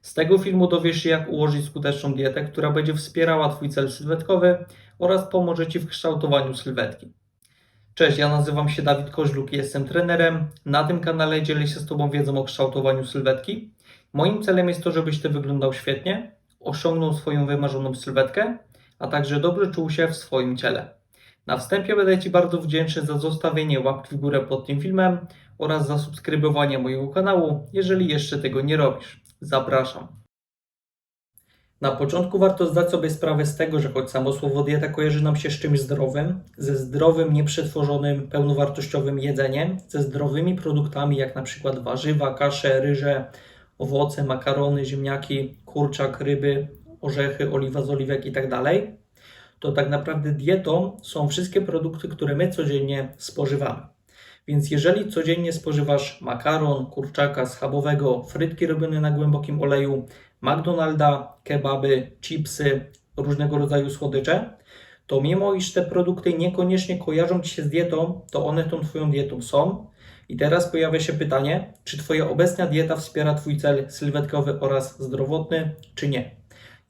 Z tego filmu dowiesz się, jak ułożyć skuteczną dietę, która będzie wspierała Twój cel sylwetkowy oraz pomoże Ci w kształtowaniu sylwetki. Cześć, ja nazywam się Dawid Koźluk i jestem trenerem. Na tym kanale dzielę się z Tobą wiedzą o kształtowaniu sylwetki. Moim celem jest to, żebyś Ty wyglądał świetnie, osiągnął swoją wymarzoną sylwetkę, a także dobrze czuł się w swoim ciele. Na wstępie będę Ci bardzo wdzięczny za zostawienie łapki w górę pod tym filmem oraz za subskrybowanie mojego kanału, jeżeli jeszcze tego nie robisz. Zapraszam. Na początku warto zdać sobie sprawę z tego, że choć samo słowo dieta kojarzy nam się z czymś zdrowym, ze zdrowym, nieprzetworzonym, pełnowartościowym jedzeniem, ze zdrowymi produktami jak na przykład warzywa, kasze, ryże, owoce, makarony, ziemniaki, kurczak, ryby, orzechy, oliwa z oliwek itd., to tak naprawdę dietą są wszystkie produkty, które my codziennie spożywamy. Więc jeżeli codziennie spożywasz makaron, kurczaka schabowego, frytki robione na głębokim oleju, McDonalda, kebaby, chipsy, różnego rodzaju słodycze, to mimo iż te produkty niekoniecznie kojarzą Ci się z dietą, to one tą Twoją dietą są. I teraz pojawia się pytanie, czy Twoja obecna dieta wspiera Twój cel sylwetkowy oraz zdrowotny, czy nie.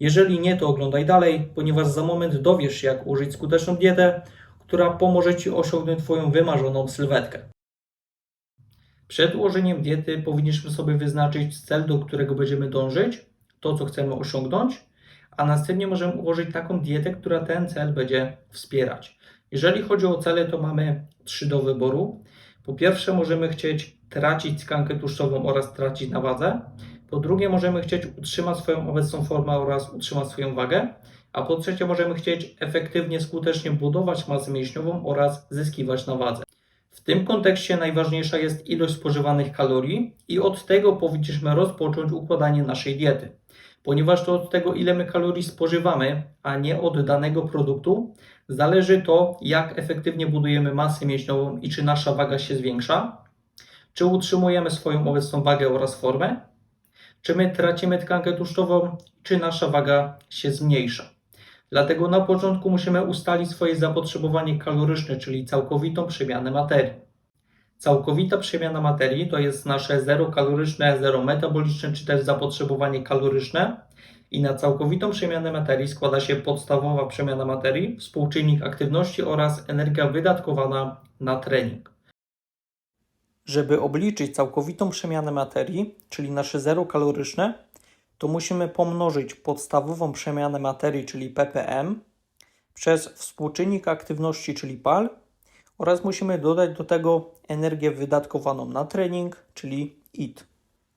Jeżeli nie, to oglądaj dalej, ponieważ za moment dowiesz się, jak użyć skuteczną dietę, która pomoże Ci osiągnąć Twoją wymarzoną sylwetkę. Przed ułożeniem diety powinniśmy sobie wyznaczyć cel, do którego będziemy dążyć, to co chcemy osiągnąć, a następnie możemy ułożyć taką dietę, która ten cel będzie wspierać. Jeżeli chodzi o cele, to mamy trzy do wyboru. Po pierwsze, możemy chcieć tracić tkankę tłuszczową oraz tracić na wadze. Po drugie, możemy chcieć utrzymać swoją obecną formę oraz utrzymać swoją wagę. A po trzecie, możemy chcieć efektywnie, skutecznie budować masę mięśniową oraz zyskiwać na wadze. W tym kontekście najważniejsza jest ilość spożywanych kalorii i od tego powinniśmy rozpocząć układanie naszej diety. Ponieważ to od tego, ile my kalorii spożywamy, a nie od danego produktu, zależy to, jak efektywnie budujemy masę mięśniową i czy nasza waga się zwiększa, czy utrzymujemy swoją obecną wagę oraz formę, czy my tracimy tkankę tłuszczową, czy nasza waga się zmniejsza. Dlatego na początku musimy ustalić swoje zapotrzebowanie kaloryczne, czyli całkowitą przemianę materii. Całkowita przemiana materii to jest nasze zero kaloryczne, zero metaboliczne, czy też zapotrzebowanie kaloryczne. I na całkowitą przemianę materii składa się podstawowa przemiana materii, współczynnik aktywności oraz energia wydatkowana na trening. Żeby obliczyć całkowitą przemianę materii, czyli nasze zero kaloryczne, to musimy pomnożyć podstawową przemianę materii, czyli ppm, przez współczynnik aktywności, czyli PAL, oraz musimy dodać do tego energię wydatkowaną na trening, czyli IT.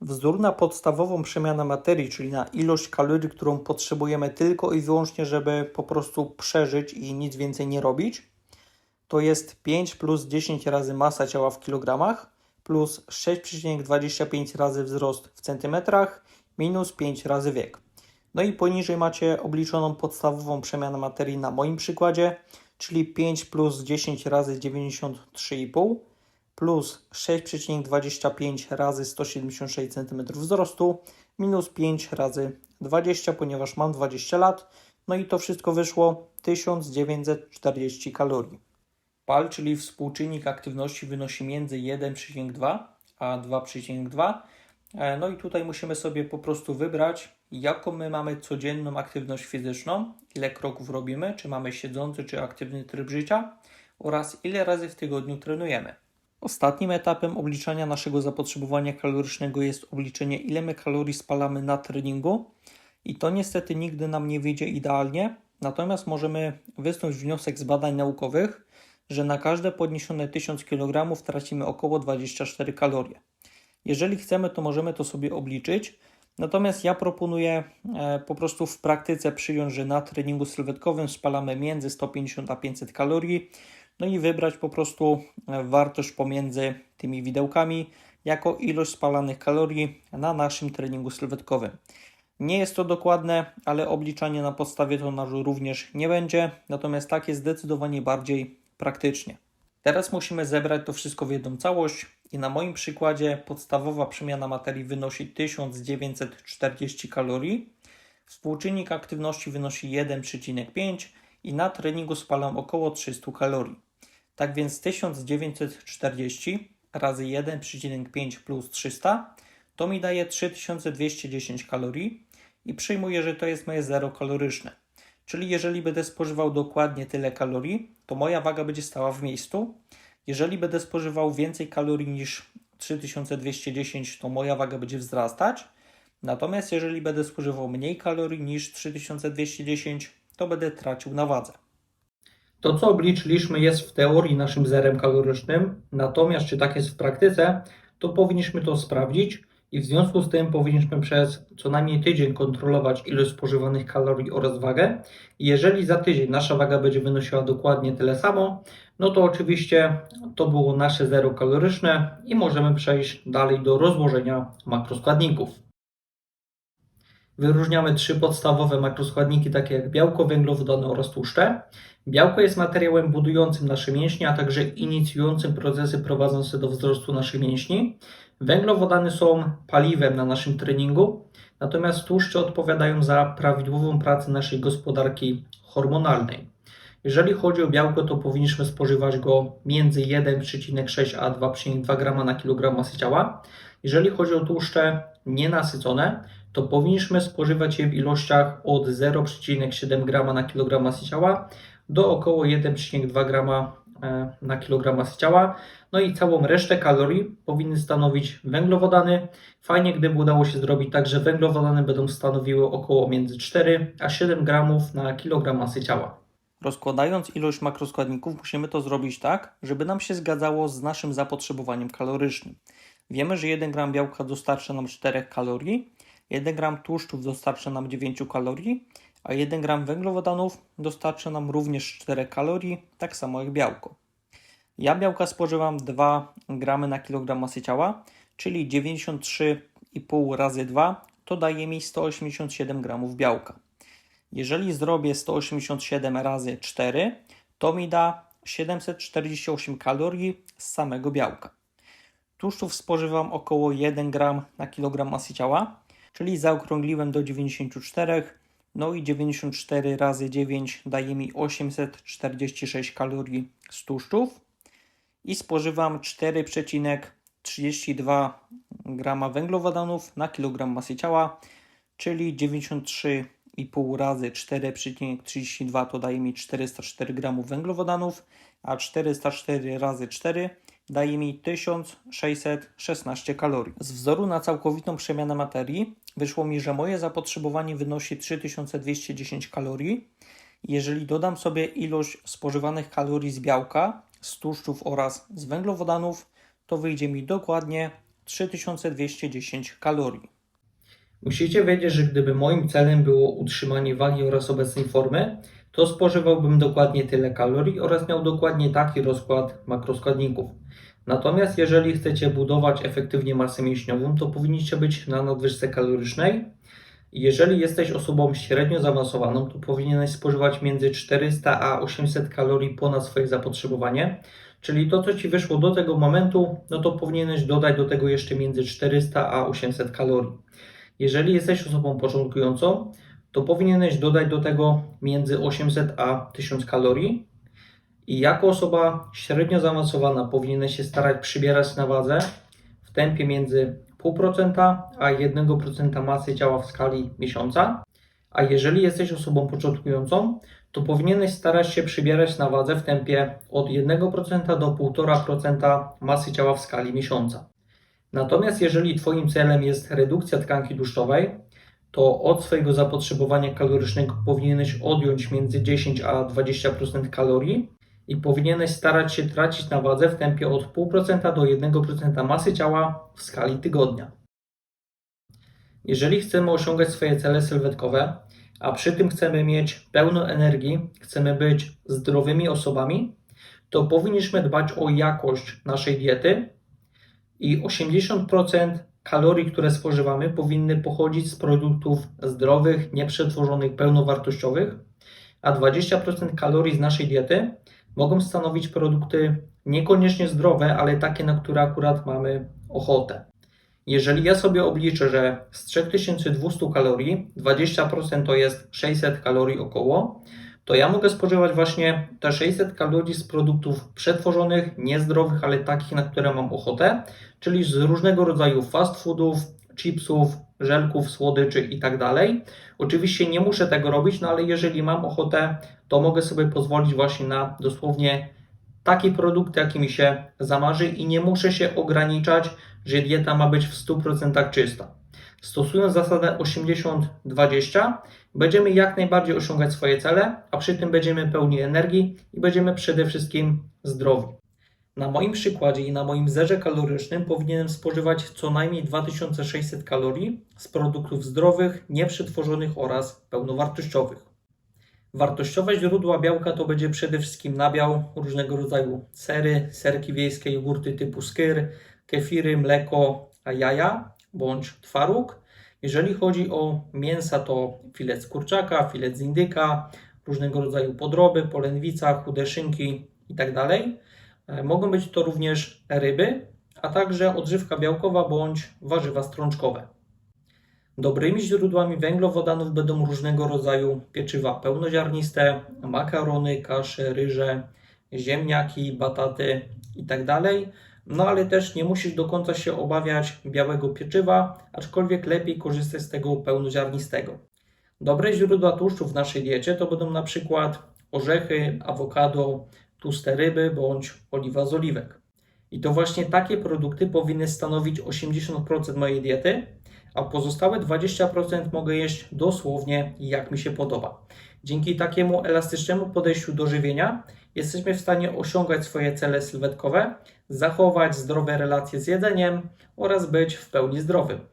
Wzór na podstawową przemianę materii, czyli na ilość kalorii, którą potrzebujemy tylko i wyłącznie, żeby po prostu przeżyć i nic więcej nie robić, to jest 5 plus 10 razy masa ciała w kilogramach, plus 6,25 razy wzrost w centymetrach, minus 5 razy wiek. No i poniżej macie obliczoną podstawową przemianę materii na moim przykładzie, czyli 5 plus 10 razy 93,5 plus 6,25 razy 176 cm wzrostu minus 5 razy 20, ponieważ mam 20 lat. No i to wszystko wyszło 1940 kalorii. PAL, czyli współczynnik aktywności wynosi między 1,2 a 2,2. E, No i tutaj musimy sobie po prostu wybrać, jaką my mamy codzienną aktywność fizyczną, ile kroków robimy, czy mamy siedzący, czy aktywny tryb życia oraz ile razy w tygodniu trenujemy. Ostatnim etapem obliczania naszego zapotrzebowania kalorycznego jest obliczenie, ile my kalorii spalamy na treningu. I to niestety nigdy nam nie wyjdzie idealnie, natomiast możemy wysnuć wniosek z badań naukowych, że na każde podniesione 1000 kg tracimy około 24 kalorie. Jeżeli chcemy, to możemy to sobie obliczyć. Natomiast ja proponuję e, po prostu w praktyce przyjąć, że na treningu sylwetkowym spalamy między 150 a 500 kalorii, no i wybrać po prostu e, wartość pomiędzy tymi widełkami jako ilość spalanych kalorii na naszym treningu sylwetkowym. Nie jest to dokładne, ale obliczanie na podstawie tonażu również nie będzie, natomiast tak jest zdecydowanie bardziej praktycznie. Teraz musimy zebrać to wszystko w jedną całość i na moim przykładzie podstawowa przemiana materii wynosi 1940 kalorii, współczynnik aktywności wynosi 1,5 i na treningu spalam około 300 kalorii. Tak więc 1940 razy 1,5 plus 300 to mi daje 3210 kalorii i przyjmuję, że to jest moje zero kaloryczne. Czyli jeżeli będę spożywał dokładnie tyle kalorii, to moja waga będzie stała w miejscu. Jeżeli będę spożywał więcej kalorii niż 3210, to moja waga będzie wzrastać. Natomiast jeżeli będę spożywał mniej kalorii niż 3210, to będę tracił na wadze. To, co obliczyliśmy, jest w teorii naszym zerem kalorycznym, natomiast czy tak jest w praktyce, to powinniśmy to sprawdzić i w związku z tym powinniśmy przez co najmniej tydzień kontrolować ilość spożywanych kalorii oraz wagę. Jeżeli za tydzień nasza waga będzie wynosiła dokładnie tyle samo, no to oczywiście to było nasze zero kaloryczne i możemy przejść dalej do rozłożenia makroskładników. Wyróżniamy trzy podstawowe makroskładniki, takie jak białko, węglowodany oraz tłuszcze. Białko jest materiałem budującym nasze mięśnie, a także inicjującym procesy prowadzące do wzrostu naszych mięśni. Węglowodany są paliwem na naszym treningu, natomiast tłuszcze odpowiadają za prawidłową pracę naszej gospodarki hormonalnej. Jeżeli chodzi o białko, to powinniśmy spożywać go między 1,6 a 2,2 g na kilogram masy ciała. Jeżeli chodzi o tłuszcze nienasycone, to powinniśmy spożywać je w ilościach od 0,7 g na kilogram masy ciała do około 1,2 g e, na kilogram masy ciała. No i całą resztę kalorii powinny stanowić węglowodany. Fajnie, gdyby udało się zrobić tak, że węglowodany będą stanowiły około między 4 a 7 gramów na kilogram masy ciała. Rozkładając ilość makroskładników, musimy to zrobić tak, żeby nam się zgadzało z naszym zapotrzebowaniem kalorycznym. Wiemy, że 1 gram białka dostarcza nam 4 kalorii, 1 gram tłuszczów dostarcza nam 9 kalorii, a 1 gram węglowodanów dostarcza nam również 4 kalorii, tak samo jak białko. Ja białka spożywam 2 gramy na kilogram masy ciała, czyli 93,5 razy 2 to daje mi 187 gramów białka. Jeżeli zrobię 187 razy 4, to mi da 748 kalorii z samego białka. Tłuszczów spożywam około 1 gram na kilogram masy ciała, czyli zaokrągliłem do 94, no i 94 razy 9 daje mi 846 kalorii z tłuszczów i spożywam 4,32 grama węglowodanów na kilogram masy ciała, czyli 93,5 razy 4,32 to daje mi 404 gramów węglowodanów, a 404 razy 4 daje mi 1616 kalorii. Z wzoru na całkowitą przemianę materii wyszło mi, że moje zapotrzebowanie wynosi 3210 kalorii. Jeżeli dodam sobie ilość spożywanych kalorii z białka, z tłuszczów oraz z węglowodanów, to wyjdzie mi dokładnie 3210 kalorii. Musicie wiedzieć, że gdyby moim celem było utrzymanie wagi oraz obecnej formy, to spożywałbym dokładnie tyle kalorii oraz miał dokładnie taki rozkład makroskładników. Natomiast jeżeli chcecie budować efektywnie masę mięśniową, to powinniście być na nadwyżce kalorycznej. Jeżeli jesteś osobą średnio zaawansowaną, to powinieneś spożywać między 400 a 800 kalorii ponad swoje zapotrzebowanie. Czyli to, co Ci wyszło do tego momentu, no to powinieneś dodać do tego jeszcze między 400 a 800 kalorii. Jeżeli jesteś osobą początkującą, to powinieneś dodać do tego między 800 a 1000 kalorii. I jako osoba średnio zaawansowana powinieneś się starać przybierać na wadze w tempie między 0,5% a 1% masy ciała w skali miesiąca. A jeżeli jesteś osobą początkującą, to powinieneś starać się przybierać na wadze w tempie od 1% do 1,5% masy ciała w skali miesiąca. Natomiast jeżeli Twoim celem jest redukcja tkanki tłuszczowej, to od swojego zapotrzebowania kalorycznego powinieneś odjąć między 10 a 20% kalorii i powinieneś starać się tracić na wadze w tempie od 0,5% do 1% masy ciała w skali tygodnia. Jeżeli chcemy osiągać swoje cele sylwetkowe, a przy tym chcemy mieć pełno energii, chcemy być zdrowymi osobami, to powinniśmy dbać o jakość naszej diety i 80% kalorii, które spożywamy, powinny pochodzić z produktów zdrowych, nieprzetworzonych, pełnowartościowych, a 20% kalorii z naszej diety mogą stanowić produkty niekoniecznie zdrowe, ale takie, na które akurat mamy ochotę. Jeżeli ja sobie obliczę, że z 3200 kalorii 20% to jest 600 kalorii około, to ja mogę spożywać właśnie te 600 kalorii z produktów przetworzonych, niezdrowych, ale takich, na które mam ochotę, czyli z różnego rodzaju fast foodów, chipsów, żelków, słodyczy itd. Oczywiście nie muszę tego robić, no ale jeżeli mam ochotę, to mogę sobie pozwolić właśnie na dosłownie takie produkty, jaki mi się zamarzy i nie muszę się ograniczać, że dieta ma być w 100% czysta. Stosując zasadę 80-20, będziemy jak najbardziej osiągać swoje cele, a przy tym będziemy pełni energii i będziemy przede wszystkim zdrowi. Na moim przykładzie i na moim zerze kalorycznym powinienem spożywać co najmniej 2600 kalorii z produktów zdrowych, nieprzetworzonych oraz pełnowartościowych. Wartościowe źródła białka to będzie przede wszystkim nabiał różnego rodzaju sery, serki wiejskie, jogurty typu skyr, kefiry, mleko, a jaja bądź twaróg. Jeżeli chodzi o mięsa, to filet z kurczaka, filet z indyka, różnego rodzaju podroby, polędwica, chude szynki itd. E, Mogą być to również ryby, a także odżywka białkowa bądź warzywa strączkowe. Dobrymi źródłami węglowodanów będą różnego rodzaju pieczywa pełnoziarniste, makarony, kasze, ryże, ziemniaki, bataty itd. No ale też nie musisz do końca się obawiać białego pieczywa, aczkolwiek lepiej korzystać z tego pełnoziarnistego. Dobre źródła tłuszczu w naszej diecie to będą na przykład orzechy, awokado, tłuste ryby bądź oliwa z oliwek. I to właśnie takie produkty powinny stanowić 80% mojej diety, a pozostałe 20% mogę jeść dosłownie jak mi się podoba. Dzięki takiemu elastycznemu podejściu do żywienia jesteśmy w stanie osiągać swoje cele sylwetkowe, zachować zdrowe relacje z jedzeniem oraz być w pełni zdrowym.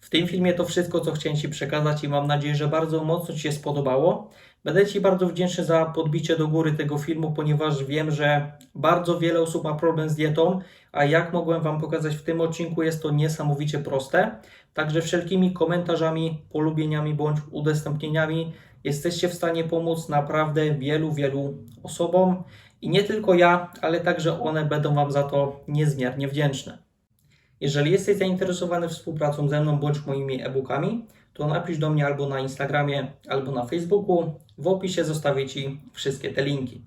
W tym filmie to wszystko, co chciałem Ci przekazać i mam nadzieję, że bardzo mocno Ci się spodobało. Będę Ci bardzo wdzięczny za podbicie do góry tego filmu, ponieważ wiem, że bardzo wiele osób ma problem z dietą, a jak mogłem Wam pokazać w tym odcinku, jest to niesamowicie proste. Także wszelkimi komentarzami, polubieniami bądź udostępnieniami jesteście w stanie pomóc naprawdę wielu, wielu osobom. I nie tylko ja, ale także one będą Wam za to niezmiernie wdzięczne. Jeżeli jesteś zainteresowany współpracą ze mną bądź moimi e-bookami, to napisz do mnie albo na Instagramie, albo na Facebooku. W opisie zostawię Ci wszystkie te linki.